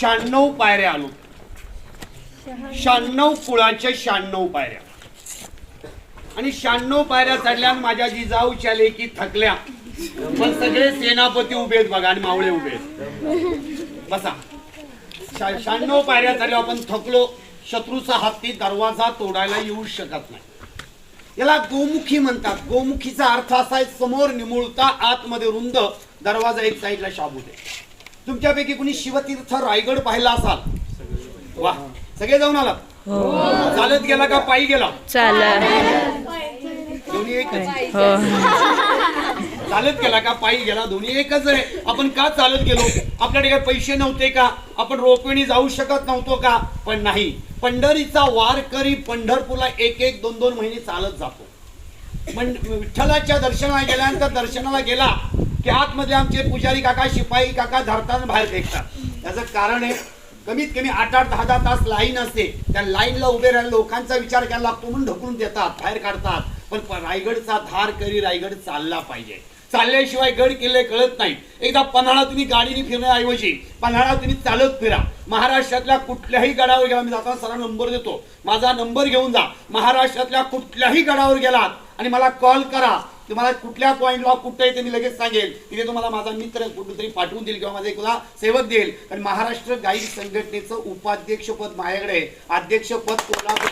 शहाण्णव पायऱ्या आलो. शहाण्णव. कुळाच्या शहाण्णव पायऱ्या. आणि शहाण्णव पायऱ्या चढल्या माझ्या जिजाऊच्या लेकी थकल्या. पण सगळे सेनापती उभे आहेत बघा आणि मावळे उभे आहेत. बसा. शहाण्णव पायऱ्या चढल्या आपण थकलो. शत्रूचा हत्ती दरवाजा तोडायला येऊ शकत नाही. याला गोमुखी म्हणतात. गोमुखीचा अर्थ असा आहे समोर निमुळता आतमध्ये रुंद दरवाजा एक साईडला शाबूत आहे. तुमच्यापैकी कुणी शिवतीर्थ रायगड पाहिला असाल? वा सगळे जाऊन आलात? चालत गेला का पायी गेला? दोन्ही एकच. हो. चालत गेला का पायी गेला? दोन्ही एकच आहे. आपण का चालत गेलो? आपल्याकडे काही पैसे नव्हते का? आपण रोपवेणी जाऊ शकत नव्हतो का? पण नाही. पंढरीचा वारकरी पंढरपूरला एक एक दोन दोन महिने चालत जातो. पण विठ्ठलाच्या दर्शनाला गेल्यानंतर दर्शनाला गेला की आतमध्ये आमचे पुजारी काका शिपाई काका धरताना बाहेर फेकतात. त्याचं कारण आहे कमीत कमी आठ आठ दहा दहा तास लाईन असते. त्या लाईनला उभे राहिले लोकांचा विचार करायला लागतो म्हणून ढकलून देतात बाहेर काढतात. पण रायगडचा धार करी रायगड चालला पाहिजे. चालल्याशिवाय गड किल्ले कळत नाही. एकदा पन्हाळा तुम्ही गाडीने फिरण्याऐवजी पन्हाळा तुम्ही चालत फिरा. महाराष्ट्रातल्या कुठल्याही गडावर गेला मी जाताना सरा नंबर देतो. माझा नंबर घेऊन जा. महाराष्ट्रातल्या कुठल्याही गडावर गेलात आणि मला कॉल करा. तुम्हाला कुठल्या पॉईंटला कुठं आहे ते मी लगेच सांगेल. तिथे तुम्हाला माझा मित्र कुठेतरी पाठवून देईल किंवा माझा एखादा सेवक देईल. कारण महाराष्ट्र गाईड संघटनेचं उपाध्यक्षपद माझ्याकडे आहे. अध्यक्षपद कोल्हापूर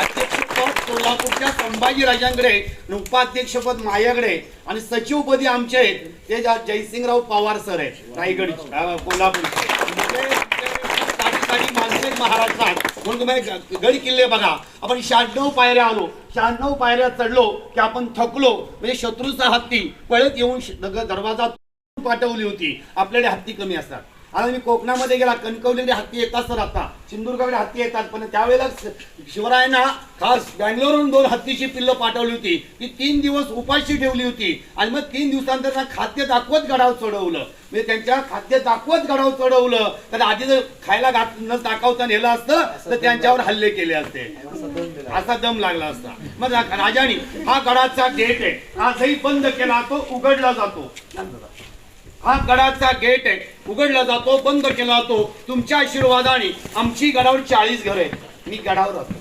अध्यक्षपद कोल्हापूरच्या संभाजी राजांकडे आणि उपाध्यक्षपद माझ्याकडे आणि सचिवपदी आमचे आहेत. ते जयसिंगराव पवार सर आहेत. रायगड कोल्हापूर म्हणजे कोल्हापूरचे महाराष्ट्रात म्हणून तुम्ही गड किल्ले बघा. आपण शहाण्णव पायऱ्या आलो. शहाण्णव पायऱ्या चढलो की आपण थकलो. म्हणजे शत्रूचा हत्ती पळत येऊन दरवाजा पाठवली होती. आपल्याकडे हत्ती कमी असतात. आता मी कोकणामध्ये गेला कणकवलीकडे हत्ती येतात सर आता. सिंधुदुर्गाकडे हत्ती येतात पण त्यावेळेला शिवरायांना खास बँगलोरहून दोन हत्तीची पिल्लं पाठवली होती. ती तीन दिवस उपाशी ठेवली होती. आणि मग तीन दिवसानंतर त्यांना खाद्य दाखवत गडाव चढवलं. म्हणजे त्यांच्या खाद्य दाखवत गडाव चढवलं. तर आधी जर खायला घात न दाखवता नेलं असतं तर त्यांच्यावर हल्ले केले असते. असा दम लागला असता. मग रा- राजाने हा गडाचा गेट आहे. आजही बंद केला तो उघडला जातो. हा गडाचा गेट आहे. उघडला जातो बंद केला जातो. तुमच्या आशीर्वादाने आमची गडावर चाळीस घर आहे मी गडावर राहतो.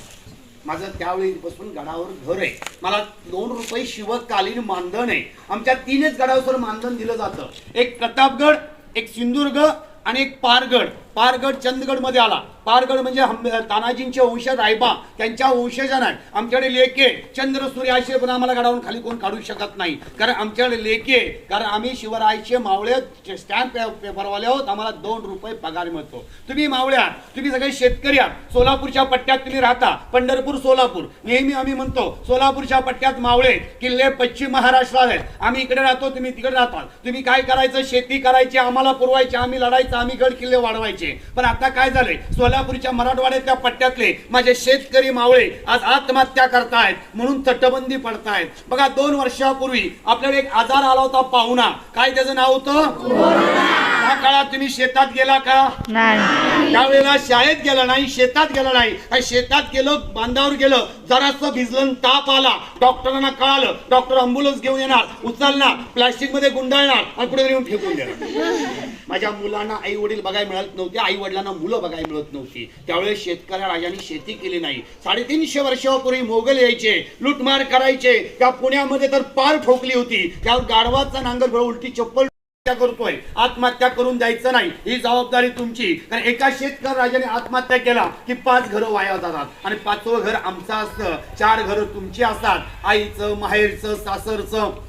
माझं त्यावेळीपासून गडावर घर आहे. मला दोन रुपये शिवकालीन मानधन आहे. आमच्या तीनच गडावर मानधन दिलं जातं. एक प्रतापगड एक सिंधुदुर्ग आणि एक पारगड. पारगड चंदगडमध्ये आला. पारगड म्हणजे तानाजींचे वंशज रायबा त्यांच्या वंशजांना. आमच्याकडे लेके चंद्र सूर्य असे पण आम्हाला गडावून खाली कोण काढू शकत नाही. कारण आमच्याकडे लेके कारण आम्ही शिवरायचे मावळे स्टॅम्प पेपरवाले आहोत. आम्हाला दोन रुपये पगार मिळतो. तुम्ही मावळ्या तुम्ही सगळे शेतकरी आहात. सोलापूरच्या पट्ट्यात तुम्ही राहता. पंढरपूर सोलापूर. नेहमी आम्ही म्हणतो सोलापूरच्या पट्ट्यात मावळे किल्ले पश्चिम महाराष्ट्रात आहेत. आम्ही इकडे राहतो तुम्ही तिकडे राहतात तुम्ही काय करायचं? शेती करायची आम्हाला पुरवायची. आम्ही लढायचं आम्ही गड किल्ले वाढवायचे. पण आता काय झालंय? सोलापूरच्या मराठवाड्यातल्या पट्ट्यातले माझे शेतकरी मावळे आज आत्महत्या करतायत म्हणून तटबंदी पडतायत. बघा दोन वर्षापूर्वी आपल्याला एक आजार आला होता पाहुणा. काय त्याचं नाव होतं? त्या काळात तुम्ही शेतात गेला का? नाही. त्यावेळेला शाळेत गेला नाही शेतात गेला नाही. शेतात गेलं बांधावर गेलं जरासं भिजलं ताप आला. डॉक्टरांना कळालं डॉक्टर अँब्युलन्स घेऊन येणार उचलणार प्लास्टिकमध्ये गुंडाळणार आणि पुढे येऊन फेकून देणार. माझ्या मुलांना आई वडील बघायला मिळत नव्हते आई वडिलांना मुलं बघायला मिळत नव्हती. त्यावेळेस शेतकऱ्या राजांनी शेती केली नाही. साडेतीनशे वर्षापूर्वी मोगल यायचे लुटमार करायचे. त्या पुण्यामध्ये तर पार ठोकली होती. त्यावर गाढवाचा नांगर उलटी चप्पल करतोय. आत्महत्या करून द्यायचं नाही. ही जबाबदारी तुमची. कारण एका शेतकरी राजाने आत्महत्या केला की पाच घरं वाया जातात. आणि पाचवं घर आमचं असतं. चार घरं तुमची असतात. आईचं माहेरचं सासरचं.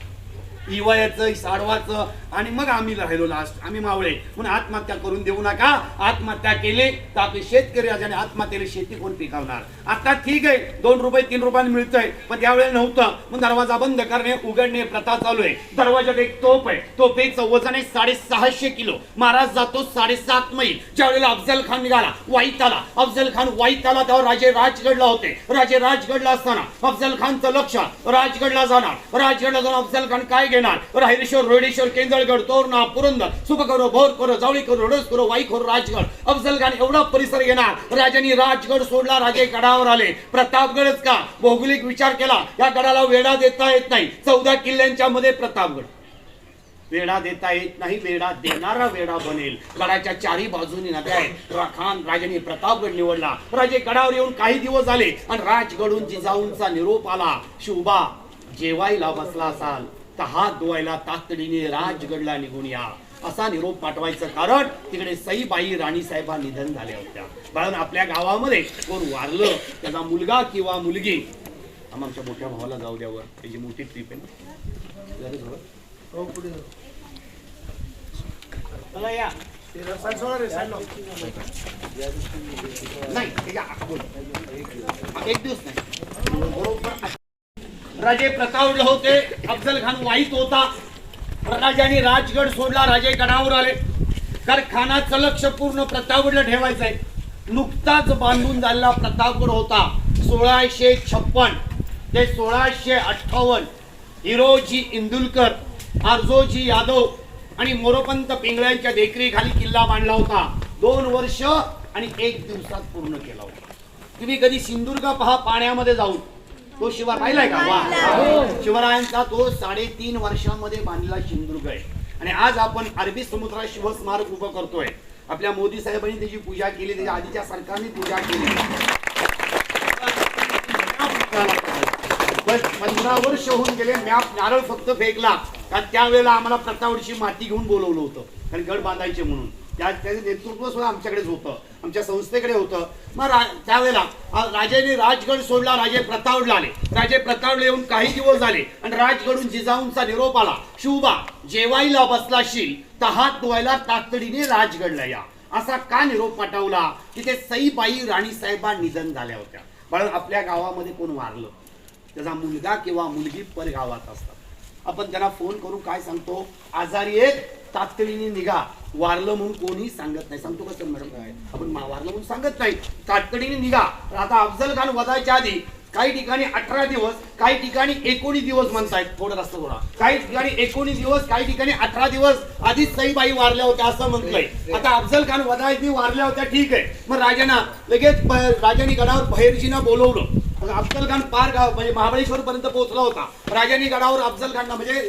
इवायाचं साडवाचं आणि मग आम्ही राहिलो लास्ट आम्ही मावळे. म्हणून आत्महत्या करून देऊ नका. आत्महत्या केली तर आपले शेतकरी राजाने आत्महत्याला शेती कोण पिकवणार? आता ठीक आहे. दोन रुपये तीन रुपयाने मिळतंय. पण त्यावेळेला नव्हतं. मग दरवाजा बंद करणे उघडणे प्रथा चालू आहे. दरवाजात एक तोप आहे. तोपेचं वजन आहे साडेसहाशे किलो. महाराज जातो साडेसात मैल. ज्यावेळेला अफजल खान निघाला वाईत आला अफजल खान वाईत आला तेव्हा राजे राजगडला होते. राजे राजगडला असताना अफजल खानचं लक्ष राजगडला जाणार. राजगडला जाऊन अफजल खान काय येणार. राहिरेश्वर रोडेश्वर केंद्रगड तोरणा पुरंदर सुप भोरखोर जावळीखोर करो वाईखोर राजगड अफजलखान एवढा परिसर घेणार राजांनी राजगड सोडला राजे गडावर आले. प्रतापगडच का? भौगोलिक विचार केला. या गडाला वेढा देता येत नाही. चौदा किल्ल्यांच्या मध्ये प्रतापगड. वेढा देता येत नाही वेढा देणारा वेढा बनेल. गडाच्या चारी बाजूनी नद्या आहेत. राखान राजाने प्रतापगड निवडला. राजे गडावर येऊन काही दिवस आले आणि राजगडून जिजाऊंचा निरोप आला. शुभा जेवायला बसला असाल. तर हात धुवायला तातडीने राजगडला निघून या. असा निरोप पाठवायचं कारण तिकडे सईबाई राणीसाहेबा निधन झाल्या होत्या. कारण आपल्या गावामध्ये कोण वारलं त्याचा मुलगा किंवा मुलगी? आमच्या मोठ्या भावाला जाऊ द्यावर त्याची मोठी ट्रिप आहे ना. या. नाही. हा, एक दिवस नाही. बरोबर राजे प्रतावले होते अफजल खान वाईट होता. राजाने राजगड सोडला राजे गडावर आले. कारण खानाचं लक्ष पूर्ण प्रतापगडला ठेवायचं आहे नुकताच बांधून झालेला प्रतापगड होता. सोळाशे छप्पन ते सोळाशे अठ्ठावन्न. हिरोजी इंदुलकर आरजोजी यादव आणि मोरोपंत पिंगळ्यांच्या देखरेखाली किल्ला बांधला होता. दोन वर्ष आणि एक दिवसात पूर्ण केला होता. तुम्ही कधी सिंधुदुर्ग पहा पाण्यामध्ये जाऊन. तो शिवार पाहिलाय का? वा. शिवरायांचा तो साडेतीन वर्षांमध्ये बांधलेला सिंधुदुर्ग आहे. आणि आज आपण अरबी समुद्रात शिवस्मारक उभं करतोय. आपल्या मोदी साहेबांनी त्याची पूजा केली त्याच्या आधीच्या सरकारने पूजा केली. बस पंधरा वर्ष होऊन गेले मॅप नारळ फक्त फेकला. का त्यावेळेला आम्हाला प्रतावडीची माती घेऊन बोलवलं होतं. कारण गड बांधायचे म्हणून. त्या त्याचं नेतृत्व सुद्धा आमच्याकडेच होतं. आमच्या संस्थेकडे होतं. मग रा त्यावेळेला आ, राजाने राजगड सोडला राजे प्रतावडला आले. राजे प्रतावडला येऊन काही दिवस झाले. आणि राजगडून जिजाऊंचा निरोप आला. शिवबा जेवायला बसलाशील तर हात धुवायला तातडीने राजगडला या. असा का निरोप पाठवला? तिथे सईबाई राणीसाहेबा निधन झाल्या होत्या. कारण आपल्या गावामध्ये कोण वारलं? त्याचा मुलगा किंवा मुलगी परगावात असतात. आपण त्यांना फोन करून काय सांगतो? आजारी एक तातडीने निघा. वारलं म्हणून कोणी सांगत नाही. सांगतो कसं मॅडम काय? आपण वारलं म्हणून सांगत नाही. तातडीने निघा. आता अफजल खान वधायच्या आधी काही ठिकाणी अठरा दिवस काही ठिकाणी एकोणीस दिवस म्हणतायत. थोडं जास्त थोडा काही ठिकाणी एकोणीस दिवस काही ठिकाणी अठरा दिवस आधीच सईबाई वारल्या होत्या असं म्हटलंय. आता अफजल खान वधायची वारल्या होत्या ठीक आहे. मग राजांना लगेच राजांनी गडावर बहिर्जीना बोलवलं. अफजल खान पार गाव म्हणजे महाबळेश्वर पर्यंत पोहोचला होता. राजांनी गडावर अफजल खान म्हणजे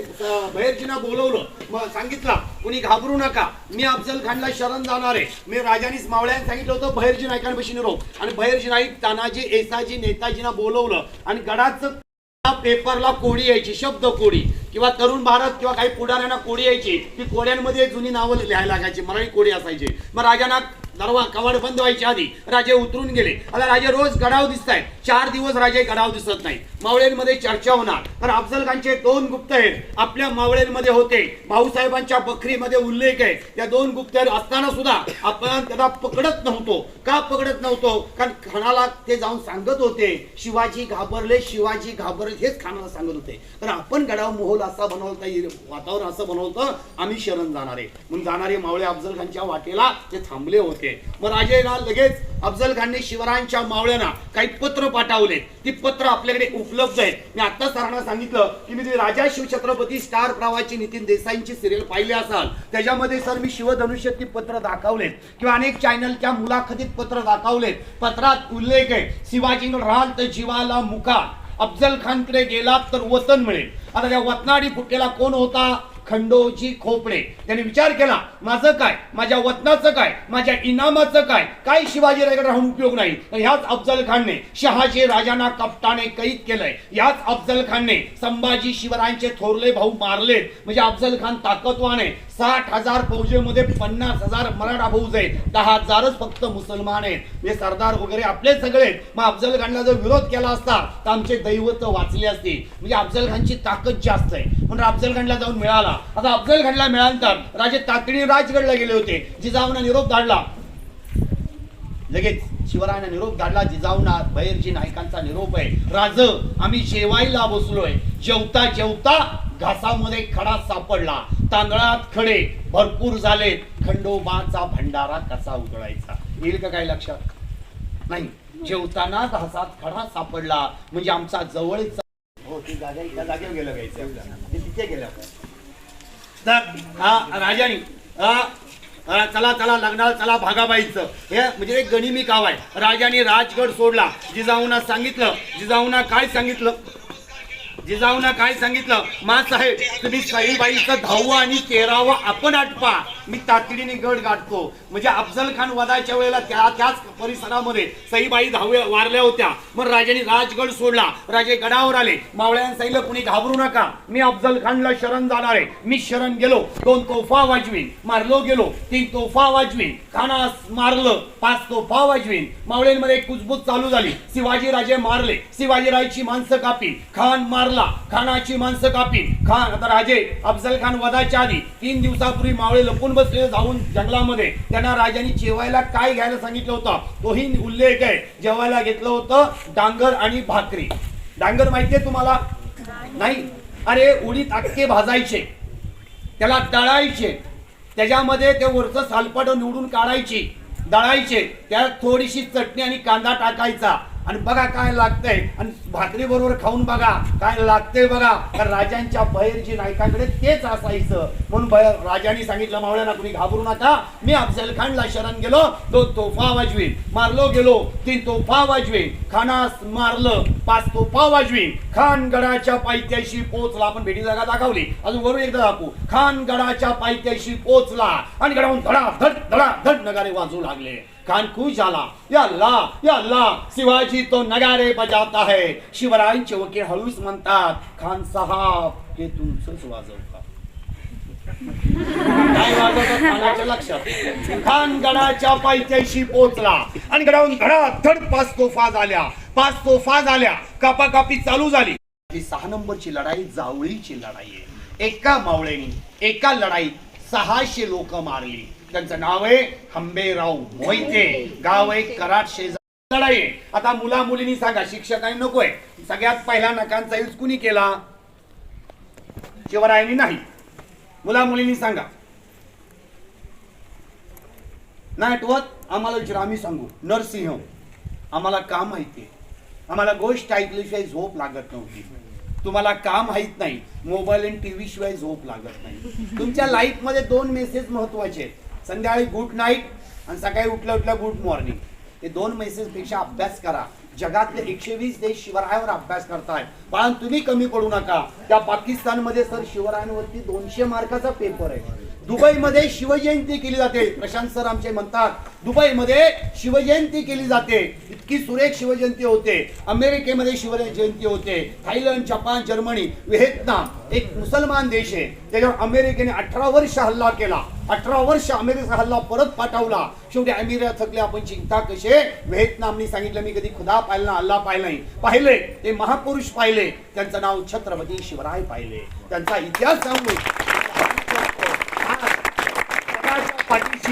भैरजीना बोलवलं. मग सांगितलं कुणी घाबरू नका. मी अफजल खानला शरण जाणार आहे. मी राजानीच मावळ्याने सांगितलं होतं बहिर्जी नायकांपाशी निरोप आणि बहिर्जी नाईक तानाजी एसाजी नेताजीना बोलवलं. आणि गडाचं पेपरला कोडी यायची शब्द कोडी. किंवा तरुण भारत किंवा काही पुढाऱ्यांना कोडी यायची ती कोड्यांमध्ये जुनी नावं लिहायला लागायची मराठी कोडी असायची. मग राजांना दरवा कवाड बंद व्हायच्या आधी राजे उतरून गेले. आता राजे रोज गडाव दिसत आहेत चार दिवस राजे गडाव दिसत नाही मावळ्यांमध्ये चर्चा होणार. तर अफजल खानचे दोन गुप्तहेर आपल्या मावळ्यांमध्ये होते. भाऊसाहेबांच्या बकरीमध्ये उल्लेख आहे. त्या दोन गुप्तहेर असताना सुद्धा आपण त्याला पकडत नव्हतो. का पकडत नव्हतो? कारण खानाला ते जाऊन सांगत होते. शिवाजी घाबरले शिवाजी घाबरले हेच खानाला सांगत होते. तर आपण गडाव मोहोल असा बनवता येईल वातावरण असं बनवतं आम्ही शरण जाणारे. म्हणून जाणारे मावळे अफजल खानच्या वाटेला ते थांबले होते. मग राजेला लगेच अफजल खानने शिवरायांच्या मावळ्यांना काही पत्र पाठवलेत. ती पत्र आपल्याकडे उपलब्ध आहेत. मी आत्ता सरांना सांगितलं की मी राजा शिवछत्रपती स्टार प्रवाची नितीन देसाईंची सिरियल पाहिली असाल त्याच्यामध्ये सर मी शिवधनुष्य ती पत्र दाखवलेत. किंवा अनेक चॅनलच्या मुलाखतीत पत्र दाखवलेत. पत्रात उल्लेख आहे शिवाजी राहाल तर जीवाला मुका. अफजल खानकडे गेलात तर वतन मिळेल. आता त्या वतनाडी फुटलेला कोण होता? खंडोजी खोपडे. त्यांनी विचार केला माझं काय? माझ्या वतनाचं काय? माझ्या इनामाचं काय? काय शिवाजीराजाकडे राहून उपयोग नाही? तर ह्याच अफजल खानने शहाजी राजांना कपटाने कैद केलंय. याच अफजल खानने संभाजी शिवरायांचे थोरले भाऊ मारलेत. म्हणजे अफजल खान ताकदवान आहे. साठ हजार फौजेमध्ये पन्नास हजार मराठा फौज आहेत. दहा हजारच फक्त मुसलमान आहेत. म्हणजे सरदार वगैरे आपले सगळे मग अफजल खानला जर विरोध केला असता तर आमचे दैवत वाचले असते. म्हणजे अफजल खानची ताकद जास्त आहे. म्हणून अफजलगडला जाऊन मिळाला. आता अफजलगडला मिळाल्यानंतर राजे तातडीने राजगडला गेले होते. जिजाऊना निरोप धाडला. लगेच शिवरायांना निरोप धाडला. जिजाऊना बहिर्जी नायकांचा निरोप आहे. राज आम्ही जेवायला बसलोय. जेवता जेवता घासामध्ये खडा सापडला. तांदळात खडे भरपूर झालेत. खंडोबाचा भंडारा कसा उघडायचा येईल का काय लक्षात? नाही. जेवताना घासात खडा सापडला. म्हणजे आमचा जवळचा हो ती जागा त्या जागेवर गेलं घ्यायचं आपल्याला. ते तिथे गेलं तर हा राजानी हा हा, चला चला लग्नाला चला भागाबाईचं. हे म्हणजे एक गणिमी काव आहे. राजाने राजगड सोडला. जिजाऊना सांगितलं. जिजाऊना काय सांगितलं? जिजाऊनं काय सांगितलं? मा साहेब तुम्ही सईबाईचं दहावं आणि तेरावा आपण आटपा. मी तातडीने गड गाठतो. म्हणजे अफजल खान वदाच्या वेळेला त्या त्याच परिसरामध्ये साईबाई दहावे वारल्या होत्या. मग राजाने राजगड सोडला. राजे गडावर आले. मावळ्यांनी सांगितलं कुणी घाबरू नका. मी अफजल खानला शरण जाणार आहे. मी शरण गेलो. दोन तोफा वाजवीन. मारलो गेलो. तीन तोफा वाजवीन. खानास मारलं. पाच तोफा वाजवीन. मावळ्यांमध्ये कुजबूज चालू झाली. शिवाजी राजे मारले. शिवाजीरायची माणसं कापी. खान मार मारला. खानाची माणसं कापी. खान आता राजे अफजल खान वधाच्या आधी तीन दिवसापूर्वी मावळे लपून बसले जाऊन जंगलामध्ये त्यांना राजांनी जेवायला काय घ्यायला सांगितलं होतं? तोही उल्लेख आहे. जेवायला घेतलं होतं डांगर आणि भाकरी. डांगर माहितीये तुम्हाला? नाही? अरे उडीत अक्के भाजायचे. त्याला दळायचे. त्याच्यामध्ये ते वरचं सालपाट निवडून काढायची. दळायचे. त्यात थोडीशी चटणी आणि कांदा टाकायचा. आणि बघा काय लागतंय. आणि भाकरी बरोबर खाऊन बघा. काय लागतंय बघा. तर राजांच्या बहिरजी नायकाकडे तेच असायचं. म्हणून राजांनी सांगितलं मावळ्यांना कुणी घाबरू नका. मी अफजल खानला शरण गेलो. तो तोफा वाजवी मारलो गेलो. तीन तोफा वाजवी खानास मारलं. पाच तोफा वाजवी खान गडाच्या पायथ्याशी पोचला आपण भेटी जागा दाखवली. अजून वरून एकदा दाखवू. खान गडाच्या पायथ्याशी पोचला आणि गडावून धडा धड धडा धड नगारे वाजू लागले. खान खुश झाला या अल्लाह या अल्लाह शिवाजी तो नगारे बजावत आहे शिवरायांचे वकील हळूच म्हणतात खान साहेब हे तुमचंच वाजव का काय वाजवतात खानाच्या लक्षात? खान गडाच्या पायथ्याशी पोचला आणि गडावून धडा धड पाच तोफा झाल्या. पाच तोफा झाल्या. कापाकापी चालू झाली. ही सहा नंबरची लढाई जावळीची लढाई आहे. एका मावळेनी एका लढाईत सहाशे लोक मारली. त्यांचं नाव आहे हंबेराव मोहिते. गाव आहे कराड शेजार. लढाई आहे. आता मुला मुलींनी सांगा शिक्षकांनी नकोय. सगळ्यात पहिला नकांचा यूज कुणी केला? शिवरायांनी नाही. मुला मुलींनी सांगा. नाही आठवत आम्हाला विचार आम्ही सांगू. नरसिंह आम्हाला का माहितीये आम्हाला गोष्ट ऐकल्याशिवाय झोप लागत नव्हती. तुम्हाला का माहीत नाही? मोबाईल आणि टीव्ही शिवाय झोप लागत नाही. तुमच्या लाईफमध्ये दोन मेसेज महत्त्वाचे आहेत. संध्याकाळी गुड नाईट आणि सकाळी उठल्या उठल्या गुड मॉर्निंग हे दोन मेसेजपेक्षा अभ्यास करा. जगातले एकशे वीस देश शिवरायावर अभ्यास करतायत. पण तुम्ही कमी पडू नका. त्या पाकिस्तानमध्ये सर शिवरायांवरती दोनशे मार्काचा पेपर आहे. दुबईमध्ये शिवजयंती केली जाते प्रशांत सर आमचे म्हणतात दुबईमध्ये शिवजयंती केली जाते. इतकी सुरेख शिवजयंती होते. अमेरिकेमध्ये शिवजयंती होते. थायलंड जपान जर्मनी व्हिएतनाम एक मुसलमान देश आहे. त्याच्यावर अमेरिकेने अठरा वर्ष हल्ला केला. अठरा वर्ष अमेरिका हल्ला परत पाठवला. शेवटी अमेरिका थकले आपण चिंता कसे? व्हिएतनामने सांगितलं मी कधी खुदा पाहिला अल्ला पाहिला नाही. पाहिले. ते महापुरुष पाहिले. त्यांचं नाव छत्रपती शिवराय पाहिले. त्यांचा इतिहास सांगू.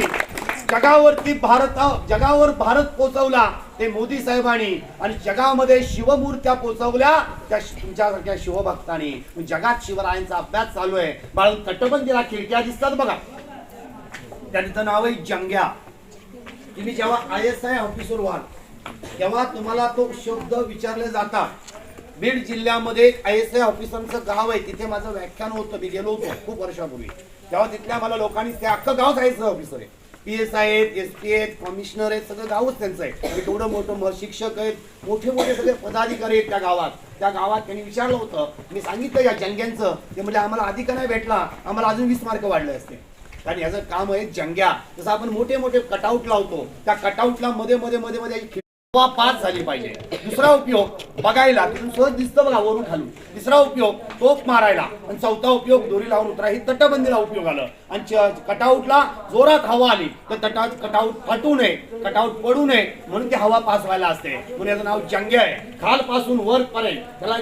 जगाच्या जगावरती भारत जगावर भारत पोचवला ते मोदी साहेबांनी. आणि जगामध्ये शिवमूर्त्या पोचवल्या त्या तुमच्यासारख्या शिवभक्तांनी. जगात शिवरायांचा अभ्यास चालू आहे. बाळून तटबंदीला खिडक्या दिसतात बघा. त्यांचं नाव आहे जंग्या. तुम्ही जेव्हा आय एस आय ऑफिसर व्हाल तेव्हा तुम्हाला तो शब्द विचारले जातात. बीड जिल्ह्यामध्ये आय एस आय ऑफिसरचं गाव आहे. तिथे माझं व्याख्यान होतं. मी गेलो होतो खूप वर्षापूर्वी. तेव्हा तिथल्या मला लोकांनी ते अख्खं गावच आय एस आय ऑफिसर आहे. पी एस आय आहेत एस पी आहेत कमिशनर आहेत सगळं गावच त्यांचं आहे. आणि मोठं शिक्षक आहेत मोठे मोठे सगळे पदाधिकारी आहेत त्या गावात. त्या गावात त्यांनी विचारलं होतं. मी सांगितलं या जंग्यांचं. ते म्हणजे आम्हाला अधिक नाही भेटला. आम्हाला अजून वीस मार्क वाढले असते. कारण याचं काम आहे जंग्या. जसं आपण मोठे मोठे कटआउट लावतो त्या कटआउटला मध्ये मध्ये मध्ये मध्ये पाच पास झाली पाहिजे. दुसरा उपयोग बघायला तिथून सहज दिसतं बघा वरून खालून. तिसरा उपयोग तोफ मारायला. आणि चौथा उपयोग दोरी लावून उतरा. ही तटबंदीला उपयोग आलं. आणि कटाऊटला कटआउटला जोरात हवा आली तर तटात कटआउट फाटू नये कटआउट पडू नये म्हणून ती हवा पास व्हायला असते. म्हणून याचं नाव जंग्या आहे. खालपासून वर पर्यंत त्याला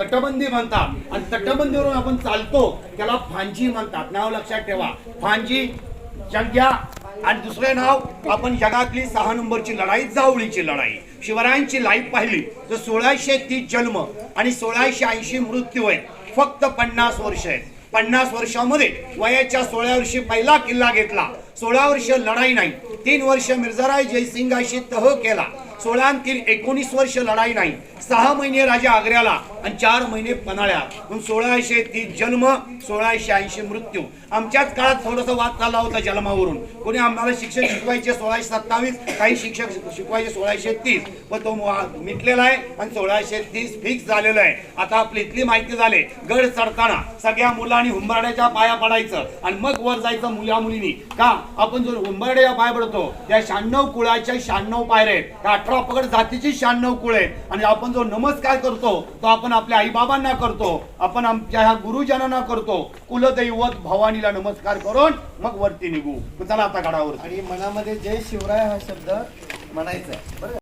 तटबंदी म्हणतात. आणि तटबंदीवरून आपण चालतो त्याला फांजी म्हणतात. नाव लक्षात ठेवा. फांजी जंग्या आणि दुसरे नाव आपण जगातली सहा नंबरची लढाई जावळीची लढाई. शिवरायांची लाईफ पाहिली तर सोळाशे तीस जन्म आणि सोळाशे ऐंशी मृत्यू आहेत फक्त पन्नास वर्ष आहेत. पन्नास वर्षामध्ये वयाच्या सोळा वर्षी पहिला किल्ला घेतला. सोळा वर्ष लढाई नाही तीन वर्ष मिर्झाराय जयसिंगाशी तह केला. सोळा एकोणीस वर्ष लढाई नाही. सहा महिने राजा आग्र्याला आणि चार महिने पन्हाळ्यात सोळाशे तीस जन्म सोळाशे ऐंशी मृत्यू. आमच्याच काळात थोडासा वाद चालला होता जन्मावरून. कोणी आम्हाला शिक्षक शिकवायचे सोळाशे सत्तावीस काही शिक्षक शिकवायचे सोळाशे तीस. पण तो मिटलेला आहे आणि सोळाशे तीस फिक्स झालेलं आहे. आता आपली इथली माहिती झाली. गड चढताना सगळ्या मुलांनी हुंबाड्याच्या पाया पडायचं आणि मग वर जायचं मुला मुलींनी. का? आपण जो हुंबाड्याच्या पाया पडतो त्या शहाण्णव कुळाच्या शहाण्णव पायऱ्या आहेत. त्या जातीची शहाण्णव कुळ. आहेत आणि आपण जो नमस्कार करतो तो आपण आपल्या आईबाबांना करतो आपण आमच्या ह्या गुरुजनांना करतो. कुलदैवत भवानीला नमस्कार करून मग वरती निघू. चला आता गडावर आणि मनामध्ये जय शिवराय हा शब्द म्हणायचा आहे. बरं.